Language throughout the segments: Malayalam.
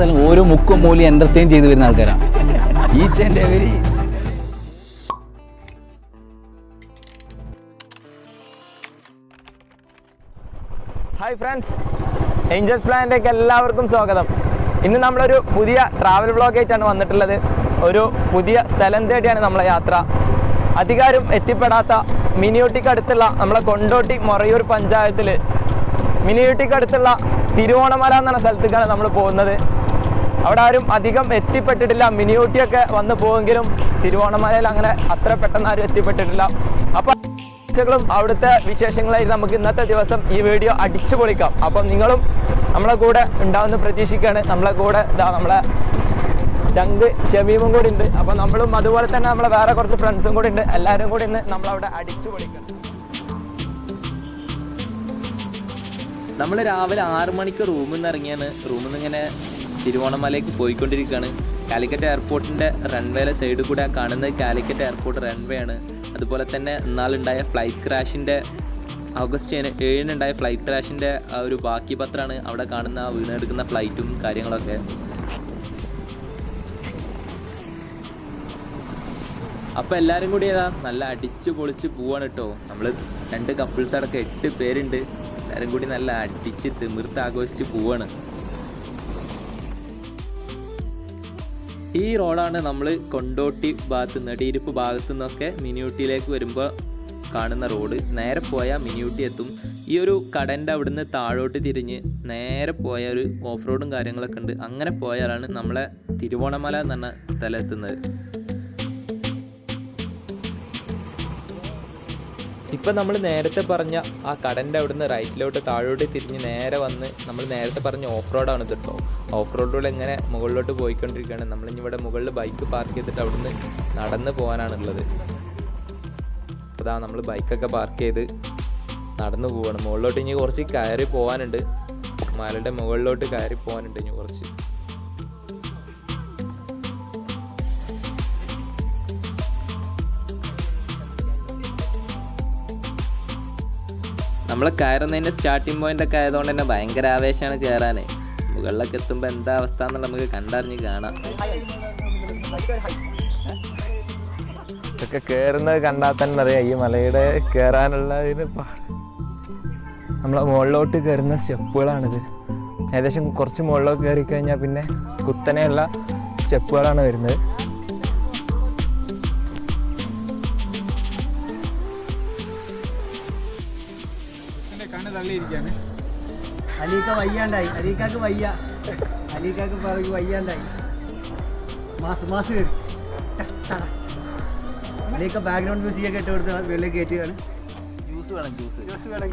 സ്ഥലം ഓരോ മുക്കും മൂലി എന്റർടൈൻ ചെയ്ത് വരുന്ന ആൾക്കാരാണ്. Each and every hi friends angels പ്ലാനിലേക്ക് എല്ലാവർക്കും സ്വാഗതം. ഇന്ന് നമ്മളൊരു പുതിയ ട്രാവൽ വ്ളോഗായിട്ടാണ് വന്നിട്ടുള്ളത്. ഒരു പുതിയ സ്ഥലം തേടിയാണ് നമ്മളെ യാത്ര. അധികാരം എത്തിപ്പെടാത്ത മിനിയൂട്ടിക്ക് അടുത്തുള്ള നമ്മളെ കൊണ്ടോട്ടി മൊറയൂർ പഞ്ചായത്തിൽ മിനിയൂട്ടിക്ക് അടുത്തുള്ള തിരുവോണമല എന്ന സ്ഥലത്തേക്കാണ് നമ്മൾ പോകുന്നത്. അവിടെ ആരും അധികം എത്തിപ്പെട്ടിട്ടില്ല. മിനിയൂട്ടിയൊക്കെ വന്നു പോവെങ്കിലും തിരുവോണമലയിൽ അങ്ങനെ അത്ര പെട്ടെന്ന് ആരും എത്തിപ്പെട്ടിട്ടില്ല. അപ്പം കാഴ്ചകളും അവിടുത്തെ വിശേഷങ്ങളായി നമുക്ക് ഇന്നത്തെ ദിവസം ഈ വീഡിയോ അടിച്ചു പൊളിക്കാം. അപ്പം നിങ്ങളും നമ്മളെ കൂടെ ഉണ്ടാവുന്ന പ്രതീക്ഷിക്കുകയാണ്. നമ്മളെ കൂടെ ഇതാ നമ്മളെ ചങ്ക് ഷമീമും കൂടി ഉണ്ട്. അപ്പം നമ്മളും അതുപോലെ തന്നെ നമ്മളെ വേറെ കുറച്ച് ഫ്രണ്ട്സും കൂടി ഉണ്ട്. എല്ലാവരും കൂടി ഇന്ന് നമ്മളവിടെ അടിച്ചു പൊളിക്കണം. നമ്മൾ രാവിലെ ആറ് മണിക്ക് റൂമിൽ നിന്ന് ഇറങ്ങിയാണ്. റൂമിൽ നിന്ന് ഇങ്ങനെ തിരുവോണമലയ്ക്ക് പോയിക്കൊണ്ടിരിക്കുകയാണ്. കാലിക്കറ്റ് എയർപോർട്ടിന്റെ റൺവേയിലെ സൈഡിൽ കൂടെ കാണുന്നത് കാലിക്കറ്റ് എയർപോർട്ട് റൺവേ ആണ്. അതുപോലെ തന്നെ ഇന്നാളുണ്ടായ ഫ്ലൈറ്റ് ക്രാഷിന്റെ ഓഗസ്റ്റ് ഏഴ്- ഏഴിനുണ്ടായ ഫ്ലൈറ്റ് ക്രാഷിന്റെ ആ ഒരു ബാക്കി പത്രമാണ് അവിടെ കാണുന്ന വീണെടുക്കുന്ന ഫ്ലൈറ്റും കാര്യങ്ങളൊക്കെ. അപ്പോൾ എല്ലാവരും കൂടി ഏതാ? നല്ല അടിച്ച് പൊളിച്ച് പോവാണ് കേട്ടോ. നമ്മൾ രണ്ട് കപ്പിൾസ് അടക്കം എട്ട് പേരുണ്ട്. എല്ലാവരും കൂടി നല്ല അടിച്ച് തിമിർത്ത് ആഘോഷിച്ച് പോവാണ്. ഈ റോഡാണ് നമ്മൾ കൊണ്ടോട്ടി ഭാഗത്ത് നെടിയിരിപ്പ് ഭാഗത്തു നിന്നൊക്കെ മിനിയൂട്ടിയിലേക്ക് വരുമ്പോൾ കാണുന്ന റോഡ്. നേരെ പോയാൽ മിനിയൂട്ടി എത്തും. ഈ ഒരു കടന്റെ അവിടുന്ന് താഴോട്ട് തിരിഞ്ഞ് നേരെ പോയ ഒരു ഓഫ് റോഡും കാര്യങ്ങളൊക്കെ ഉണ്ട്. അങ്ങനെ പോയാലാണ് നമ്മളെ തിരുവോണമല എന്ന് സ്ഥലം എത്തുന്നത് ഇപ്പം നമ്മൾ നേരത്തെ പറഞ്ഞ ആ കടന്റെ അവിടുന്ന് റൈറ്റിലോട്ട് താഴോട്ട് തിരിഞ്ഞ് നേരെ വന്ന് നമ്മൾ നേരത്തെ പറഞ്ഞ ഓഫ് റോഡാണ് കേട്ടോ ഓഫ് റോഡിലൂടെ എങ്ങനെ മുകളിലോട്ട് പോയിക്കൊണ്ടിരിക്കുകയാണ്. നമ്മളിവിടെ മുകളിൽ ബൈക്ക് പാർക്ക് ചെയ്തിട്ട് അവിടുന്ന് നടന്ന് പോകാനാണുള്ളത്. അതാ നമ്മൾ ബൈക്കൊക്കെ പാർക്ക് ചെയ്ത് നടന്ന് പോവാണ്. മുകളിലോട്ട് ഇനി കുറച്ച് കയറി പോകാനുണ്ട് മലയുടെ മുകളിലോട്ട് കയറി പോകാനുണ്ട് ഇനി കുറച്ച്. നമ്മൾ കയറുന്നതിന്റെ സ്റ്റാർട്ടിംഗ് പോയിന്റൊക്കെ ആയതുകൊണ്ട് തന്നെ ഭയങ്കര ആവേശമാണ് കയറാൻ മുകളിലൊക്കെ എത്തുമ്പോൾ എന്താ അവസ്ഥ എന്നുള്ളത് നമുക്ക് കണ്ടറിഞ്ഞ് കാണാം. ഇതൊക്കെ കയറുന്നത് കണ്ടാൽ തന്നെ അറിയാം. ഈ മലയുടെ കയറാനുള്ള ഇതിന് പാട് നമ്മളെ മുകളിലോട്ട് കയറുന്ന സ്റ്റെപ്പുകളാണിത്. ഏകദേശം കുറച്ച് മുകളിലോട്ട് കയറി കഴിഞ്ഞാൽ പിന്നെ കുത്തനെയുള്ള സ്റ്റെപ്പുകളാണ് വരുന്നത്. അലീക്ക വയ്യാണ്ടായി. അലീക്കാക്ക് വയ്യ. അലീക്കാക്ക് പറഞ്ഞു വയ്യാണ്ടായി. മാസ് മാസ് കയറി. അലീക്ക ബാക്ക്ഗ്രൗണ്ട് മ്യൂസിക് ഒക്കെ ഇട്ട് കൊടുത്ത് വെള്ളിൽ കയറ്റുകയാണ്. ജ്യൂസ് വേണം ജ്യൂസ് ജ്യൂസ് വേണം.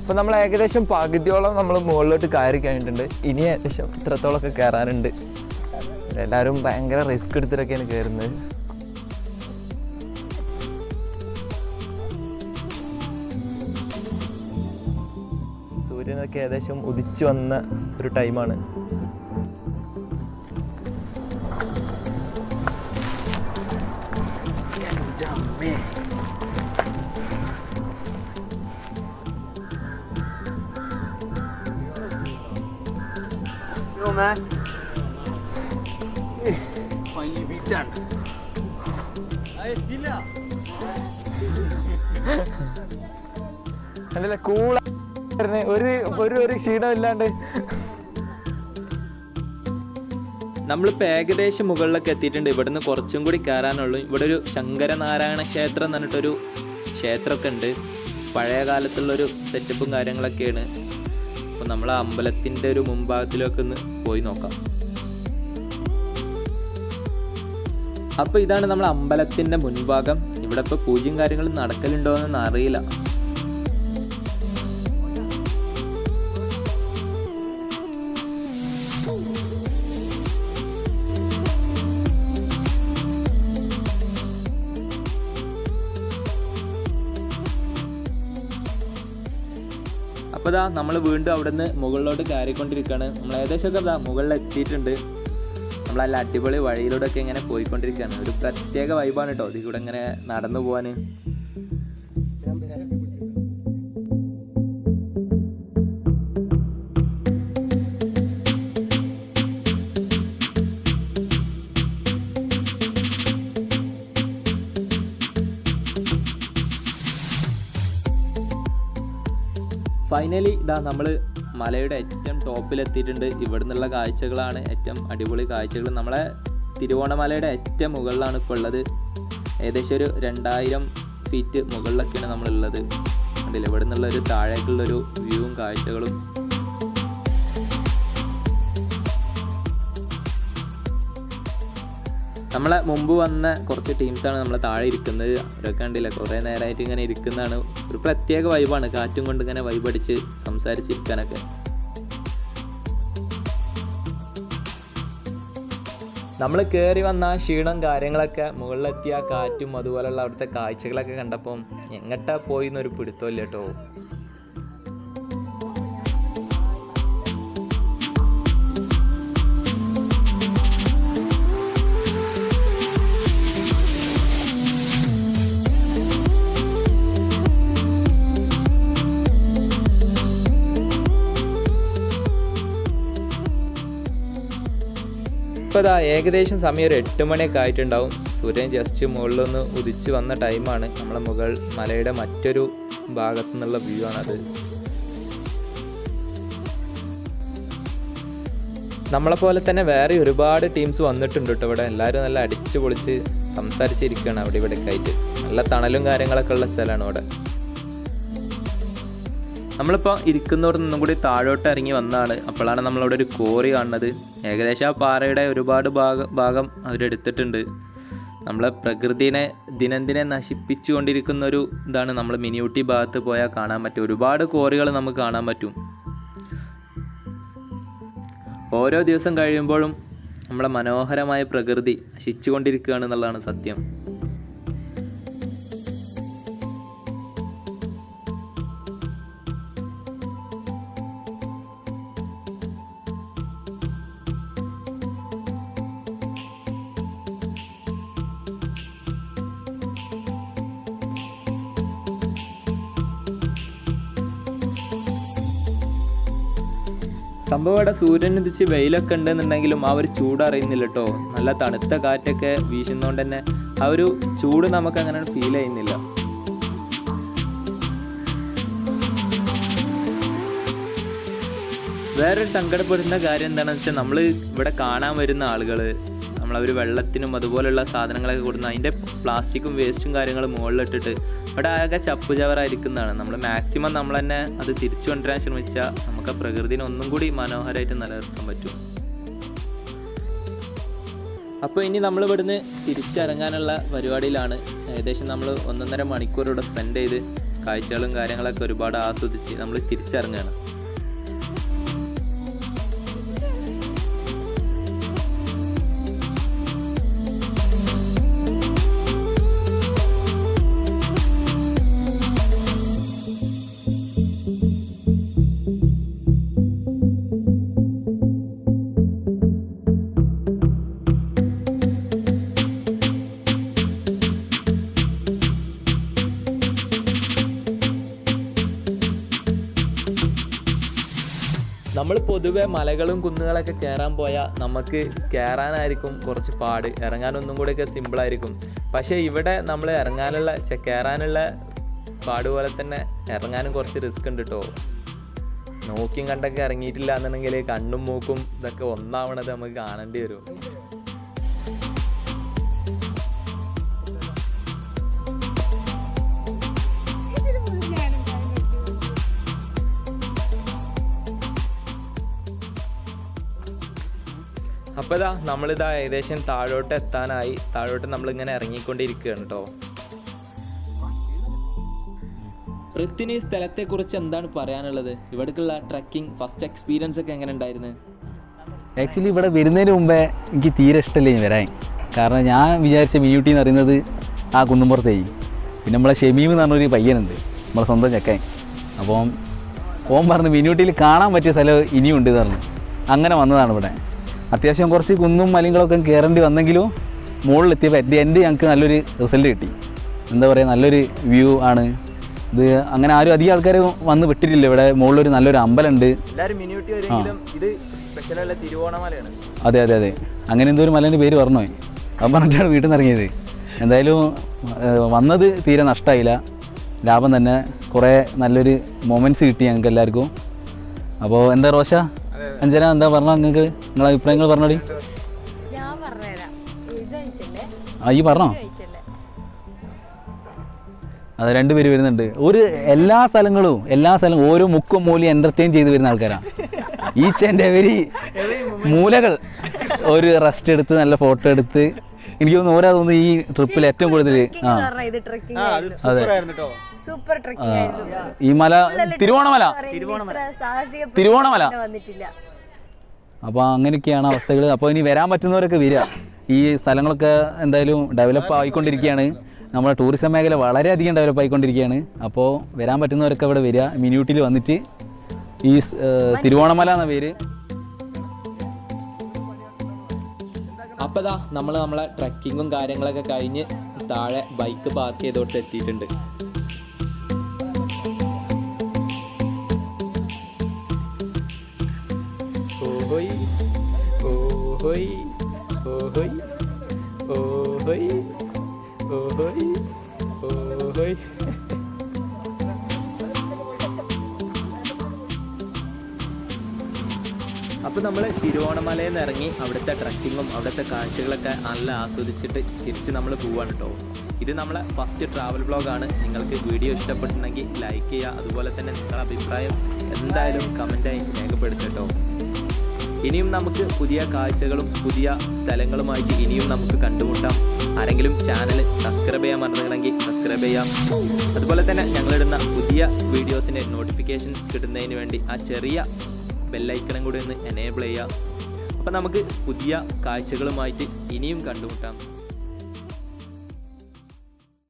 അപ്പോൾ നമ്മൾ ഏകദേശം പകുതിയോളം നമ്മൾ മുകളിലോട്ട് കയറി കഴിഞ്ഞിട്ടുണ്ട്. ഇനി ഏകദേശം ഇത്രത്തോളമൊക്കെ കയറാനുണ്ട്. എല്ലാവരും ഭയങ്കര റിസ്ക് എടുത്തിട്ടൊക്കെയാണ് കയറുന്നത് സൂര്യനൊക്കെ ഏകദേശം ഉദിച്ചു വന്ന ഒരു ടൈമാണ് Yo, man. അല്ലല്ല കൂള ഒരു ഒരു ഒരു ക്ഷീണമില്ലാണ്ട്. നമ്മളിപ്പോൾ ഏകദേശം മുകളിലൊക്കെ എത്തിയിട്ടുണ്ട്. ഇവിടുന്ന് കുറച്ചും കൂടി കയറാനുള്ളൂ. ഇവിടെ ഒരു ശങ്കരനാരായണ ക്ഷേത്രം എന്ന് പറഞ്ഞിട്ടൊരു ക്ഷേത്രമൊക്കെ ഉണ്ട്. പഴയ കാലത്തുള്ളൊരു സെറ്റപ്പും കാര്യങ്ങളൊക്കെയാണ്. അപ്പോൾ നമ്മൾ ആ അമ്പലത്തിന്റെ ഒരു മുൻഭാഗത്തിലൊക്കെ ഒന്ന് പോയി നോക്കാം. അപ്പോൾ ഇതാണ് നമ്മൾ അമ്പലത്തിന്റെ മുൻഭാഗം. ഇവിടെ ഇപ്പോൾ പൂജയും കാര്യങ്ങളും നടക്കലുണ്ടോ എന്നൊന്നും അറിയില്ല. അപ്പോൾ ഇതാ നമ്മൾ വീണ്ടും അവിടെ നിന്ന് മുകളിലോട്ട് കയറിക്കൊണ്ടിരിക്കുകയാണ് നമ്മൾ ഏകദേശമൊക്കെ ഇതാ മുകളിൽ എത്തിയിട്ടുണ്ട് നമ്മളല്ല അടിപൊളി വഴിയിലൂടെ ഒക്കെ ഇങ്ങനെ പോയിക്കൊണ്ടിരിക്കുകയാണ്. ഒരു പ്രത്യേക വൈബാണ് കേട്ടോ ഇതിൽ കൂടെ ഇങ്ങനെ നടന്നു പോകാൻ ഫൈനലി ഇതാ നമ്മൾ മലയുടെ ഏറ്റവും ടോപ്പിലെത്തിയിട്ടുണ്ട്. ഇവിടെ നിന്നുള്ള കാഴ്ചകളാണ് ഏറ്റവും അടിപൊളി കാഴ്ചകൾ. നമ്മളെ തിരുവോണമലയുടെ ഏറ്റവും മുകളിലാണ് ഇപ്പോൾ ഉള്ളത്. ഏകദേശം ഒരു രണ്ടായിരം ഫീറ്റ് മുകളിലൊക്കെയാണ് നമ്മളുള്ളത്. അതിൽ ഇവിടെ നിന്നുള്ള ഒരു താഴേക്കുള്ളൊരു വ്യൂവും കാഴ്ചകളും. നമ്മളെ മുമ്പ് വന്ന കുറച്ച് ടീംസാണ് നമ്മൾ താഴെ ഇരിക്കുന്നത്. അവരൊക്കെ കണ്ടില്ല കുറേ നേരമായിട്ട് ഇങ്ങനെ ഇരിക്കുന്നതാണ്. ഒരു പ്രത്യേക വൈബാണ് കാറ്റും കൊണ്ട് ഇങ്ങനെ വൈബടിച്ച് സംസാരിച്ചിരിക്കാനൊക്കെ. നമ്മൾ കയറി വന്ന ആ ക്ഷീണം കാര്യങ്ങളൊക്കെ മുകളിലെത്തിയ കാറ്റും അതുപോലെയുള്ള അവിടുത്തെ കാഴ്ചകളൊക്കെ കണ്ടപ്പം എങ്ങട്ടാ പോയി എന്നൊരു പിടുത്തമില്ല കേട്ടോ. ഇപ്പോൾ ഇതാ ഏകദേശം സമയം ഒരു എട്ട് മണിയൊക്കെ ആയിട്ടുണ്ടാവും. സൂര്യൻ ജസ്റ്റ് മുകളിലൊന്ന് ഉദിച്ച് വന്ന ടൈമാണ് നമ്മളെ മുകൾ മലയുടെ മറ്റൊരു ഭാഗത്തു നിന്നുള്ള വ്യൂ ആണത്. നമ്മളെ പോലെ തന്നെ വേറെ ഒരുപാട് ടീംസ് വന്നിട്ടുണ്ട് കേട്ടോ ഇവിടെ. എല്ലാവരും നല്ല അടിച്ചു പൊളിച്ച് സംസാരിച്ചിരിക്കുകയാണ് അവിടെ ഇവിടെ ഒക്കെ ആയിട്ട്. നല്ല തണലും കാര്യങ്ങളൊക്കെ ഉള്ള സ്ഥലമാണ് ഇവിടെ. നമ്മളിപ്പോൾ ഇരിക്കുന്നവിടെ നിന്നും കൂടി താഴോട്ട് ഇറങ്ങി വന്നതാണ് അപ്പോഴാണ് നമ്മളവിടെ ഒരു കോറി കാണുന്നത്. ഏകദേശം ആ പാറയുടെ ഒരുപാട് ഭാഗം ഭാഗം അവരെടുത്തിട്ടുണ്ട് നമ്മളെ പ്രകൃതിനെ ദിനംദിനെ നശിപ്പിച്ചുകൊണ്ടിരിക്കുന്ന ഒരു ഇതാണ്. നമ്മൾ മിനിയൂട്ടി ഭാഗത്ത് പോയാൽ കാണാൻ പറ്റും. ഒരുപാട് കോറികൾ നമുക്ക് കാണാൻ പറ്റും. ഓരോ ദിവസം കഴിയുമ്പോഴും നമ്മളെ മനോഹരമായ പ്രകൃതി നശിച്ചുകൊണ്ടിരിക്കുകയാണ് എന്നുള്ളതാണ് സത്യം. സംഭവം ഇവിടെ സൂര്യൻ ഉദിച്ച് വെയിലൊക്കെ ഉണ്ടെന്നുണ്ടെങ്കിലും ആ ഒരു ചൂട് കേട്ടോ നല്ല തണുത്ത കാറ്റൊക്കെ വീശുന്നതുകൊണ്ട് തന്നെ ആ ഒരു ചൂട് നമുക്ക് അങ്ങനെ ഫീൽ ചെയ്യുന്നില്ല. വേറൊരു സങ്കടപ്പെടുന്ന കാര്യം എന്താണെന്ന് വെച്ചാൽ നമ്മൾ ഇവിടെ കാണാൻ വരുന്ന ആളുകൾ നമ്മളവർ വെള്ളത്തിനും അതുപോലെയുള്ള സാധനങ്ങളൊക്കെ കൊടുക്കുന്ന അതിന്റെ പ്ലാസ്റ്റിക്കും വേസ്റ്റും കാര്യങ്ങളും മുകളിലിട്ടിട്ട് ഇവിടെ ആകെ ചപ്പു ചവറായിരിക്കുന്നതാണ്. നമ്മൾ മാക്സിമം നമ്മൾ തന്നെ അത് തിരിച്ചു കൊണ്ടുവരാൻ ശ്രമിച്ചാൽ നമുക്ക് ആ പ്രകൃതിനെ ഒന്നും കൂടി മനോഹരമായിട്ട് നിലനിർത്താൻ പറ്റും. അപ്പോൾ ഇനി നമ്മൾ ഇവിടുന്ന് തിരിച്ചിറങ്ങാനുള്ള പരിപാടിയിലാണ്. ഏകദേശം നമ്മൾ ഒന്നൊന്നര മണിക്കൂർ ഇവിടെ സ്പെൻഡ് ചെയ്ത് കാഴ്ചകളും കാര്യങ്ങളൊക്കെ ഒരുപാട് ആസ്വദിച്ച് നമ്മൾ തിരിച്ചിറങ്ങുകയാണ്. നമ്മൾ പൊതുവേ മലകളും കുന്നുകളൊക്കെ കയറാൻ പോയാൽ നമുക്ക് കയറാനായിരിക്കും കുറച്ച് പാട്. ഇറങ്ങാനൊന്നും കൂടെയൊക്കെ സിമ്പിളായിരിക്കും പക്ഷേ ഇവിടെ നമ്മൾ ഇറങ്ങാനുള്ള കയറാനുള്ള പാട് പോലെ തന്നെ ഇറങ്ങാനും കുറച്ച് റിസ്ക് ഉണ്ട് കേട്ടോ നോക്കിയും കണ്ടൊക്കെ ഇറങ്ങിയിട്ടില്ല എന്നുണ്ടെങ്കിൽ കണ്ണും മൂക്കും ഇതൊക്കെ ഒന്നാവണത് നമുക്ക് കാണേണ്ടി വരും. അപ്പോൾ ഇതാ നമ്മളിതാ ഏകദേശം താഴോട്ട് എത്താനായി. താഴോട്ട് നമ്മളിങ്ങനെ ഇറങ്ങിക്കൊണ്ടിരിക്കുകയാണ് കേട്ടോ ഋത്തിന് ഈ സ്ഥലത്തെക്കുറിച്ച് എന്താണ് പറയാനുള്ളത്? ഇവിടേക്കുള്ള ട്രക്കിംഗ് ഫസ്റ്റ് എക്സ്പീരിയൻസ് ഒക്കെ എങ്ങനെ ഉണ്ടായിരുന്നു? ആക്ച്വലി ഇവിടെ വരുന്നതിന് മുമ്പേ എനിക്ക് തീരെ ഇഷ്ടമില്ല ഇനി വരാൻ. കാരണം ഞാൻ വിചാരിച്ച മിനിയൂട്ടി എന്ന് പറയുന്നത് ആ കുന്നുംപുറത്തേക്ക്. പിന്നെ നമ്മളെ ഷെമീം എന്ന് പറഞ്ഞൊരു പയ്യനുണ്ട്. നമ്മളെ സ്വന്തം ചെക്കൻ. അപ്പം ഓൻ പറഞ്ഞു മിനിയൂട്ടിയിൽ കാണാൻ പറ്റിയ സ്ഥലം ഇനിയും ഉണ്ട് എന്ന് പറഞ്ഞു. അങ്ങനെ വന്നതാണ് ഇവിടെ. അത്യാവശ്യം കുറച്ച് കുന്നും മലങ്ങളൊക്കെ കയറേണ്ടി വന്നെങ്കിലും മുകളിലെത്തിയപ്പോൾ അറ്റ് ദി എൻഡ് ഞങ്ങൾക്ക് നല്ലൊരു റിസൾട്ട് കിട്ടി. എന്താ പറയുക നല്ലൊരു വ്യൂ ആണ്. ഇത് അങ്ങനെ ആരും അധികം ആൾക്കാർ വന്ന് വിട്ടിട്ടില്ല. ഇവിടെ മുകളിലൊരു നല്ലൊരു അമ്പലമുണ്ട് അതെ അതെ അതെ. അങ്ങനെ എന്തോ ഒരു മലേന്റെ പേര് പറഞ്ഞോ അത് പറഞ്ഞിട്ടാണ് വീട്ടിൽ നിന്ന് ഇറങ്ങിയത്. എന്തായാലും വന്നത് തീരെ നഷ്ടമായില്ല ലാഭം തന്നെ. കുറേ നല്ലൊരു മൊമെന്റ്സ് കിട്ടി ഞങ്ങൾക്ക് എല്ലാവർക്കും. അപ്പോൾ എന്താ റോഷ? അഞ്ജന എന്താ പറഞ്ഞ നിങ്ങൾക്ക് നിങ്ങളെ അഭിപ്രായങ്ങൾ പറഞ്ഞോടി. ഞാൻ പറഞ്ഞുതരാം. ഇത് കഴിച്ചല്ലേ? ആ ഈ പറഞ്ഞോ? കഴിച്ചല്ലേ? അത് രണ്ടുപേര് വരുന്നുണ്ട്. ഒരു എല്ലാ സ്ഥലങ്ങളും എല്ലാ സ്ഥലവും ഓരോ മുക്കും മൂലി എന്റർടൈൻ ചെയ്ത് വരുന്ന ആൾക്കാരാണ് ഈച്ച് ആൻഡ് എവരി മൂലകൾ. ഒരു റെസ്റ്റ് എടുത്ത് നല്ല ഫോട്ടോ എടുത്ത്. എനിക്ക് തോന്നുന്നു ഓരോ തോന്നുന്നു ഈ ട്രിപ്പിൽ ഏറ്റവും കൂടുതൽ ആ. പറഞ്ഞ ഇത് ട്രക്കിംഗ് ആയിരുന്നു. സൂപ്പറായിരുന്നു സൂപ്പർ ട്രക്കിംഗ് ആയിരുന്നു. ഈ മല തിരുവോണമല. തിരുവോണമല. സാഹസിക തിരുവോണമല. വന്നിട്ടില്ല. അപ്പോൾ അങ്ങനെയൊക്കെയാണ് അവസ്ഥകൾ അപ്പോൾ ഇനി വരാൻ പറ്റുന്നവരൊക്കെ വരിക. ഈ സ്ഥലങ്ങളൊക്കെ എന്തായാലും ഡെവലപ്പ് ആയിക്കൊണ്ടിരിക്കുകയാണ്. നമ്മുടെ ടൂറിസം മേഖല വളരെയധികം ഡെവലപ്പ് ആയിക്കൊണ്ടിരിക്കുകയാണ്. അപ്പോൾ വരാൻ പറ്റുന്നവരൊക്കെ ഇവിടെ വരിക. മിനിയൂട്ടിൽ വന്നിട്ട് ഈ തിരുവോണമല എന്ന പേര്. അപ്പതാ നമ്മൾ നമ്മളെ ട്രക്കിങ്ങും കാര്യങ്ങളൊക്കെ കഴിഞ്ഞ് താഴെ ബൈക്ക് പാർക്ക് ചെയ്തോട്ട് എത്തിയിട്ടുണ്ട് ഓഹോയ് ഓഹോയ് ഓഹോയ് ഓഹോയ് ഓഹോയ്. അപ്പോൾ നമ്മൾ തിരുവോണമലയിൽ നിന്ന് ഇറങ്ങി അവിടുത്തെ ട്രക്കിങ്ങും അവിടുത്തെ കാഴ്ചകളൊക്കെ നല്ല ആസ്വദിച്ചിട്ട് തിരിച്ച് നമ്മൾ പോവാണ് കേട്ടോ ഇത് നമ്മളെ ഫസ്റ്റ് ട്രാവൽ ബ്ലോഗാണ് നിങ്ങൾക്ക് വീഡിയോ ഇഷ്ടപ്പെട്ടിട്ടുണ്ടെങ്കിൽ ലൈക്ക് ചെയ്യുക. അതുപോലെ തന്നെ നിങ്ങളുടെ അഭിപ്രായം എന്തായാലും കമന്റായി രേഖപ്പെടുത്തട്ടോ ഇനിയും നമുക്ക് പുതിയ കാഴ്ചകളും പുതിയ സ്ഥലങ്ങളുമായിട്ട് ഇനിയും നമുക്ക് കണ്ടുമുട്ടാം. ആരെങ്കിലും ചാനൽ സബ്സ്ക്രൈബ് ചെയ്യാൻ മറന്നിട്ടുണ്ടെങ്കിൽ സബ്സ്ക്രൈബ് ചെയ്യാം. അതുപോലെ തന്നെ ഞങ്ങളിടുന്ന പുതിയ വീഡിയോസിന്റെ നോട്ടിഫിക്കേഷൻ കിട്ടുന്നതിന് വേണ്ടി ആ ചെറിയ ബെല്ലൈക്കണം കൂടി ഒന്ന് എനേബിൾ ചെയ്യുക. അപ്പോൾ നമുക്ക് പുതിയ കാഴ്ചകളുമായിട്ട് ഇനിയും കണ്ടുമുട്ടാം.